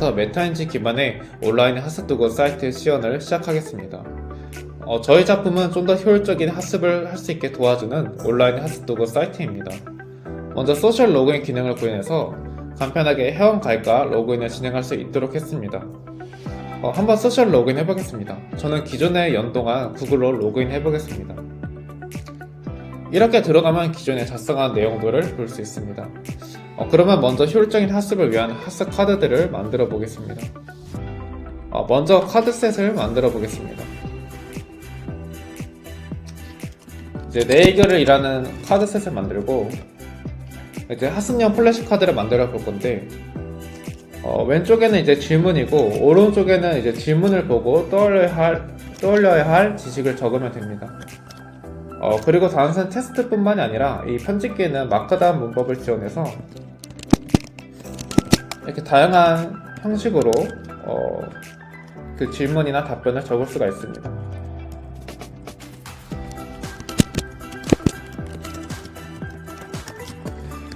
이제부터 메타인지 기반의 온라인 하스두고 사이트 시연을 시작하겠습니다. 어, 저희 작품은 좀 더 효율적인 학습을 할 수 있게 도와주는 온라인 하스두고 사이트입니다. 먼저 소셜 로그인 기능을 구현해서 간편하게 회원 가입과 로그인을 진행할 수 있도록 했습니다. 어, 한번 소셜 로그인 해보겠습니다. 저는 기존에 연동한 구글로 로그인 해보겠습니다. 이렇게 들어가면 기존에 작성한 내용들을 볼 수 있습니다. 어, 그러면 먼저 효율적인 학습을 위한 학습 카드들을 만들어 보겠습니다. 어, 먼저 카드셋을 만들어 보겠습니다. 이제 내 의견을 일하는 카드셋을 만들고 이제 학습용 플래시 카드를 만들어 볼 건데 어, 왼쪽에는 이제 질문이고 오른쪽에는 이제 질문을 보고 떠올려야 할 떠올려야 할 지식을 적으면 됩니다. 어, 그리고 단순 테스트뿐만이 아니라 이 편집기에는 마크다운 문법을 지원해서 이렇게 다양한 형식으로 어, 그 질문이나 답변을 적을 수가 있습니다.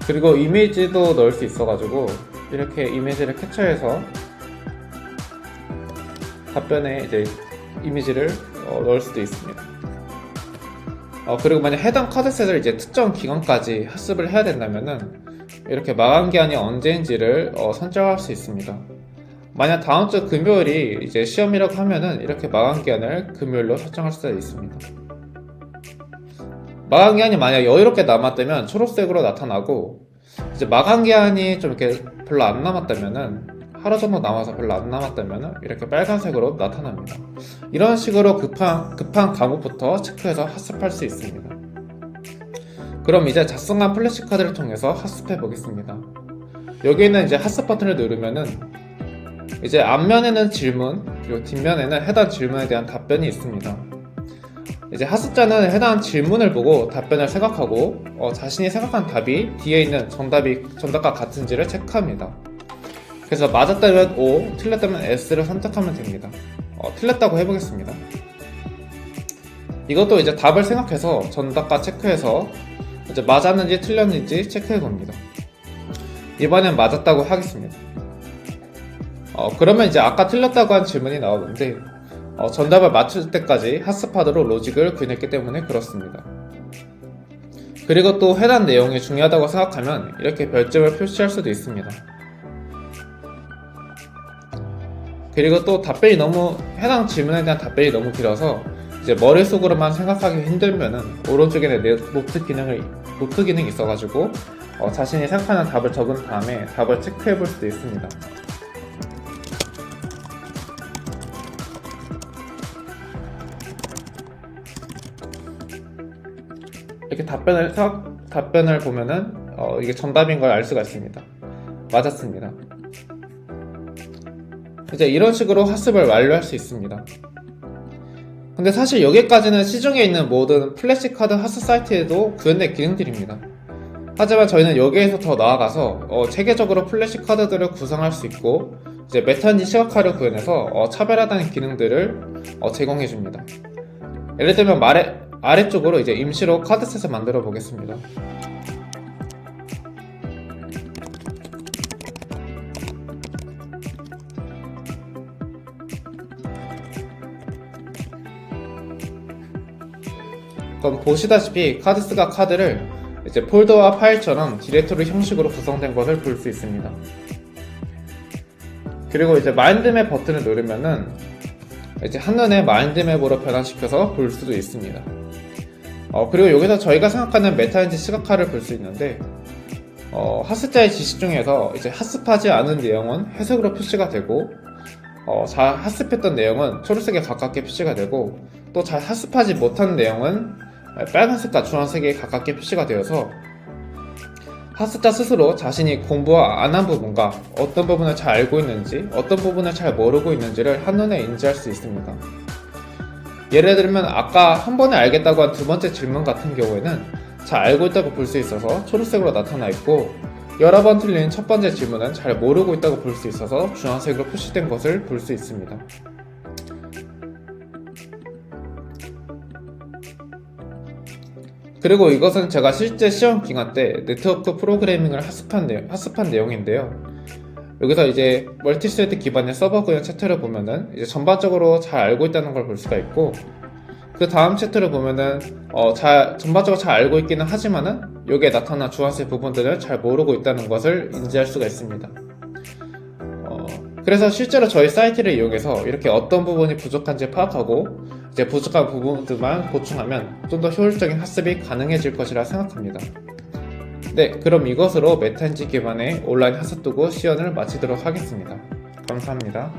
그리고 이미지도 넣을 수 있어가지고 이렇게 이미지를 캡처해서 답변에 이제 이미지를 어, 넣을 수도 있습니다. 어, 그리고 만약 해당 카드 셋을 이제 특정 기간까지 학습을 해야 된다면은 이렇게 마감 기한이 언제인지를 어, 선정할 수 있습니다. 만약 다음 주 금요일이 이제 시험이라고 하면은 이렇게 마감 기한을 금요일로 설정할 수가 있습니다. 마감 기한이 만약 여유롭게 남았다면 초록색으로 나타나고 이제 마감 기한이 좀 이렇게 별로 안 남았다면은 하루 정도 남아서 별로 안 남았다면은 이렇게 빨간색으로 나타납니다. 이런 식으로 급한 급한 과목부터 체크해서 학습할 수 있습니다. 그럼 이제 작성한 플래시 카드를 통해서 학습해 보겠습니다. 여기는 이제 학습 버튼을 누르면은 이제 앞면에는 질문 그리고 뒷면에는 해당 질문에 대한 답변이 있습니다. 이제 학습자는 해당 질문을 보고 답변을 생각하고 어, 자신이 생각한 답이 뒤에 있는 정답이 정답과 같은지를 체크합니다. 그래서 맞았다면 O, 틀렸다면 S를 선택하면 됩니다. 어, 틀렸다고 해보겠습니다. 이것도 이제 답을 생각해서 정답과 체크해서 이제 맞았는지 틀렸는지 체크해 봅니다. 이번엔 맞았다고 하겠습니다. 어, 그러면 이제 아까 틀렸다고 한 질문이 나오는데 어, 정답을 맞출 때까지 학습하도록 로직을 구현했기 때문에 그렇습니다. 그리고 또 해당 내용이 중요하다고 생각하면 이렇게 별점을 표시할 수도 있습니다. 그리고 또 답변이 너무 해당 질문에 대한 답변이 너무 길어서 이제 머릿속으로만 생각하기 힘들면은 오른쪽에는 내 노트 기능을 노트 기능이 있어가지고 어, 자신이 생각하는 답을 적은 다음에 답을 체크해 볼 수도 있습니다. 이렇게 답변을 석- 답변을 보면은 어, 이게 정답인 걸 알 수가 있습니다. 맞았습니다. 이제 이런 식으로 학습을 완료할 수 있습니다. 근데 사실 여기까지는 시중에 있는 모든 플래시카드 학습 사이트에도 구현된 기능들입니다. 하지만 저희는 여기에서 더 나아가서 어, 체계적으로 플래시카드들을 구성할 수 있고 이제 메타인지 시각화를 구현해서 어, 차별화된 기능들을 어, 제공해줍니다. 예를 들면 아래, 아래쪽으로 이제 임시로 카드셋을 만들어 보겠습니다. 그럼 보시다시피 카드스가 카드를 이제 폴더와 파일처럼 디렉토리 형식으로 구성된 것을 볼 수 있습니다. 그리고 이제 마인드맵 버튼을 누르면은 이제 한눈에 마인드맵으로 변환시켜서 볼 수도 있습니다. 어, 그리고 여기서 저희가 생각하는 메타인지 시각화를 볼 수 있는데 어, 학습자의 지식 중에서 이제 학습하지 않은 내용은 회색으로 표시가 되고 어, 잘 학습했던 내용은 초록색에 가깝게 표시가 되고 또잘 학습하지 못한 내용은 빨간색과 주황색에 가깝게 표시가 되어서 학습자 스스로 자신이 공부 안한 부분과 어떤 부분을 잘 알고 있는지 어떤 부분을 잘 모르고 있는지를 한눈에 인지할 수 있습니다. 예를 들면 아까 한 번에 알겠다고 한 두 번째 질문 같은 경우에는 잘 알고 있다고 볼 수 있어서 초록색으로 나타나 있고 여러 번 틀린 첫 번째 질문은 잘 모르고 있다고 볼 수 있어서 주황색으로 표시된 것을 볼 수 있습니다. 그리고 이것은 제가 실제 시험 기간 때 네트워크 프로그래밍을 학습한, 내, 학습한 내용인데요. 여기서 이제 멀티스레드 기반의 서버 구현 차트를 보면은 이제 전반적으로 잘 알고 있다는 걸 볼 수가 있고 그 다음 차트를 보면은 어, 잘 전반적으로 잘 알고 있기는 하지만은 여기에 나타난 주황색 부분들을 잘 모르고 있다는 것을 인지할 수가 있습니다. 어, 그래서 실제로 저희 사이트를 이용해서 이렇게 어떤 부분이 부족한지 파악하고 이제 부족한 부분들만 보충하면 좀 더 효율적인 학습이 가능해질 것이라 생각합니다. 네, 그럼 이것으로 메타인지 기반의 온라인 학습 도구 시연을 마치도록 하겠습니다. 감사합니다.